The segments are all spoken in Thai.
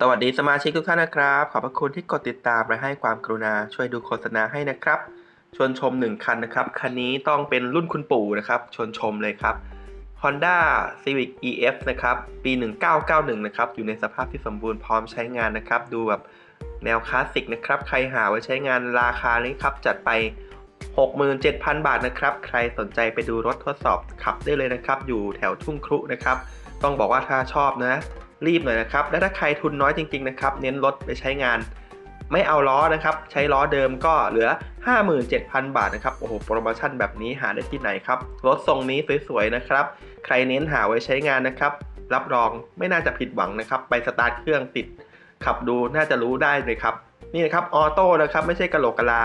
สวัสดีสมาชิกทุกท่านนะครับ ขอบพระคุณที่กดติดตามและให้ความกรุณาช่วยดูโฆษณาให้นะครับ ชวนชม 1 คันนะครับ คันนี้ต้องเป็นรุ่นคุณปู่นะครับ ชวนชมเลยครับ Honda Civic EF นะครับ ปี 1991 นะครับ อยู่ในสภาพที่สมบูรณ์พร้อมใช้งานนะครับ ดูแบบแนวคลาสสิกนะครับ ใครหาไว้ใช้งานราคานี้ครับ จัดไป 67,000 บาทนะครับ ใครสนใจไปดูรถทดสอบขับได้เลยนะครับ อยู่แถวทุ่งครุนะครับ ต้องบอกว่าถ้าชอบนะ รีบหน่อยนะครับ และถ้าใครทุนน้อยจริงๆนะครับ เน้นรถไปใช้งาน ไม่เอาล้อนะครับ ใช้ล้อเดิมก็เหลือ 57,000 บาทนะครับ โอ้โห โปรโมชั่นแบบนี้หาได้ที่ไหนครับ รถทรงนี้สวยๆนะครับ ใครเน้นหาไว้ใช้งานนะครับ รับรองไม่น่าจะผิดหวังนะครับ ไปสตาร์ทเครื่องติด ขับดูน่าจะรู้ได้เลยครับ นี่นะครับออโต้นะครับ ไม่ใช่กระโหลกกะลา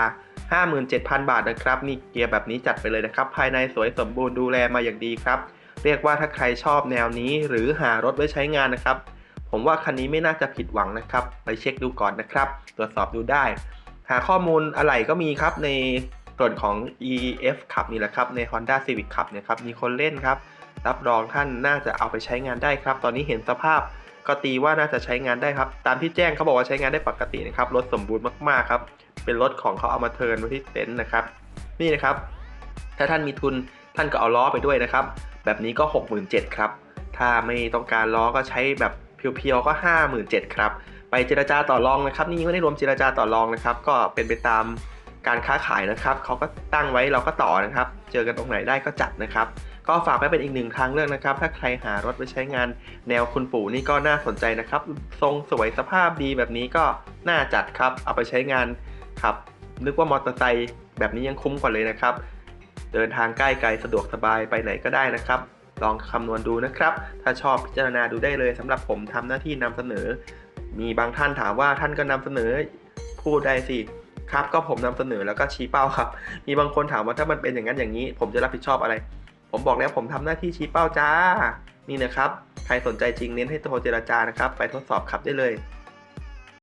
57,000 บาทนะครับ นี่เกียร์แบบนี้จัดไปเลยนะครับ ภายในสวยสมบูรณ์ดูแลมาอย่างดีครับ เรียกว่าถ้าใครชอบแนวนี้หรือหารถไว้ใช้งานนะครับ ผมว่าคันนี้ไม่น่าจะผิดหวังนะครับ ไปเช็คดูก่อนนะครับ ตรวจสอบดูได้ หาข้อมูลอะไรก็มีครับในส่วนของ EF ขับนี่แหละครับ ใน Honda Civic ขับเนี่ยครับ มีคนเล่นครับ รับรองท่านน่าจะเอาไปใช้งานได้ครับ ตอนนี้เห็นสภาพก็ตีว่าน่าจะใช้งานได้ครับ ตามที่แจ้งเขาบอกว่าใช้งานได้ปกตินะครับ รถสมบูรณ์มากๆครับ เป็นรถของเขาเอามาเทิร์นไว้ที่เต็นท์นะครับ นี่นะครับ ถ้าท่านมีทุนท่านก็เอาล้อไปด้วยนะครับ แบบนี้ก็ 67,000ครับ ถ้าไม่ต้องการล้อก็ใช้แบบเพียวๆก็ 57,000ครับ ไปเจรจาต่อรองนะครับ นี่ยังไม่ได้รวมเจรจาต่อรองนะครับ ก็เป็นไปตามการค้าขายนะครับ เขาก็ตั้งไว้เราก็ต่อนะครับ เจอกันตรงไหนได้ก็จัดนะครับ ก็ฝากไว้เป็นอีกหนึ่งทางเลือกนะครับ ถ้าใครหารถไปใช้งานแนวคุณปู่นี่ก็น่าสนใจนะครับ ทรงสวยสภาพดีแบบนี้ก็น่าจัดครับ เอาไปใช้งานครับ นึกว่ามอเตอร์ไซค์แบบนี้ยังคุ้มกว่าเลยนะครับ เดินทางใกล้ไกลสะดวกสบายไปไหนก็ได้นะครับ ลองคำนวณดูนะครับ ถ้าชอบพิจารณาดูได้เลยสำหรับผมทำหน้าที่นำเสนอ มีบางท่านถามว่าท่านก็นำเสนอพูดได้สิครับก็ผมนำเสนอแล้วก็ชี้เป้าครับ มีบางคนถามว่าถ้ามันเป็นอย่างนั้นอย่างนี้ ผมจะรับผิดชอบอะไร ผมบอกแล้วผมทำหน้าที่ชี้เป้าจ้า นี่นะครับ ใครสนใจจริงเน้นให้โทรเจราจานะครับ ไปทดสอบขับได้เลย